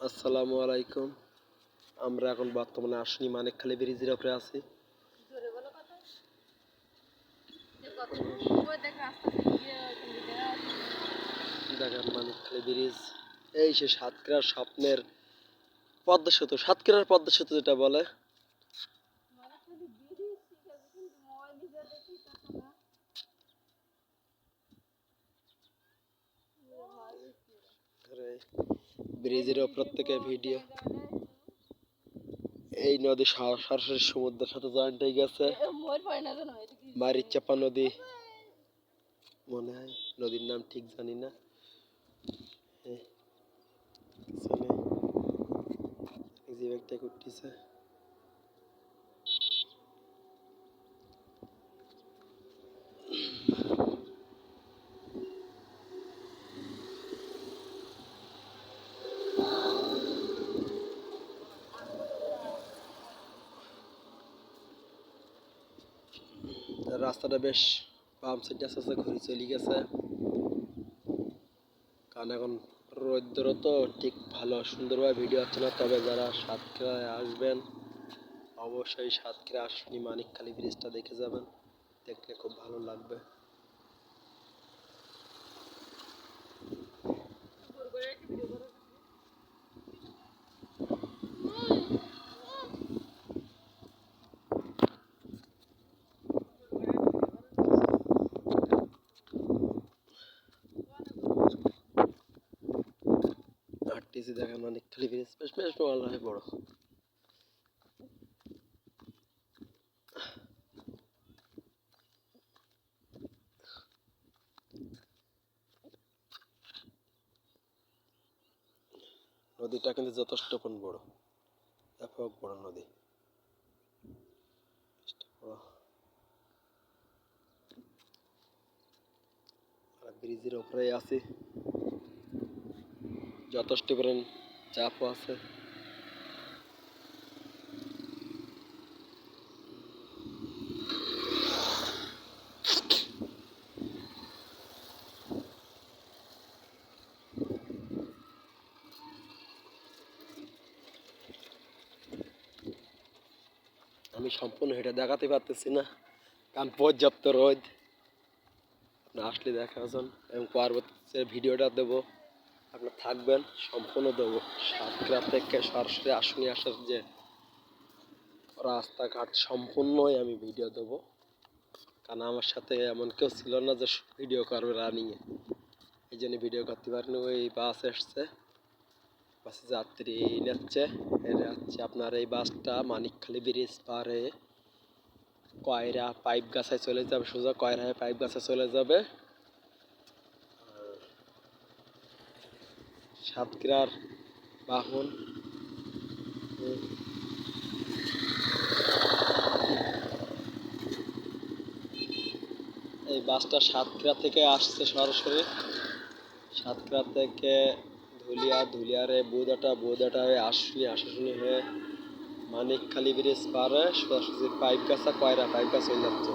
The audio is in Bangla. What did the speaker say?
আসসালামু আলাইকুম। আমরা এখন বর্তমানে আসনি মানিকখালী ব্রিজের উপরে আছি। দেখেন মানিকখালী ব্রিজ এই সে সাতক্ষীরার স্বপ্নের পদ্মা সেতু সাতক্ষীরার পদ্মা সেতু যেটা বলে। মানে খালি ব্রিজ ঠিক আছে কিন্তু মোবাইল দিয়ে দেখি তখন না ব্রিজের ওপর থেকে ভিডিও। এই নদী সর- সরাসরি সমুদ্রের সাথে জয়েন্ট হয়ে গেছে বাড়ির মারিচাপা নদী। মনে হয় নদীর নাম ঠিক জানি না। ব্যাগটা করতেছে রাস্তাটা বেশ পাম্প সেট আস্তে আস্তে ঘুরে চলে গেছে। কারণ এখন রৌদ্র তো ঠিক ভালো, সুন্দরভাবে ভিডিও হচ্ছে না। তবে যারা সাতক্ষীরায় আসবেন, অবশ্যই সাতক্ষীরা আসনি। মানিকখালী ব্রিজটা দেখে যাবেন। দেখলে খুব ভালো লাগবে। হাঁটতেছি দেখেন মানিকখালী ব্রিজ বেশ বেশ ভালো হয় বড়। নদীটা কিন্তু যথেষ্ট কোন বড়। ব্যাপক বড় নদী। ব্রিজের উপরে আছি। যথেষ্ট পরিমাণ চাপও আছে। আমি সম্পূর্ণ হেঁটে দেখাতে পারতেছি না, কারণ পর্যাপ্ত রোদ। আপনি আসলে দেখা যান এবং পরবর্তী ভিডিওটা দেবো আপনার থাকবেন, সম্পূর্ণ দেবো। সাতক্ষীরা থেকে সরাসরি আসনি আসার যে রাস্তাঘাট, সম্পূর্ণই আমি ভিডিও দেবো। কারণ আমার সাথে এমন কেউ ছিল না যে ভিডিও করবে রানিংয়ে এই জন্য ভিডিও করতে পারিনি। ওই বাস এসছে। বাসে যাত্রী নিচ্ছে। এটা হচ্ছে আপনার এই বাসটা মানিকখালী ব্রিজ পার কয়রা পাইপ গাছায় চলে যাবে। সোজা কয়রা হয়ে পাইপ গাছে চলে যাবে। সাতক্ষীরার বাহন। এই বাসটা সাতক্ষীরা থেকে আসছে সরাসরি। সাতক্ষীরা থেকে ধুলিয়া, ধুলিয়ারে, বোদাটা বোদাটা হয়ে আসনি আসাশুনি হয়ে মানিকখালী ব্রিজ পার হয়ে সোজাসুজি পাইপ গাছা কয়রা পাইপ গাছ হয়ে যাচ্ছে।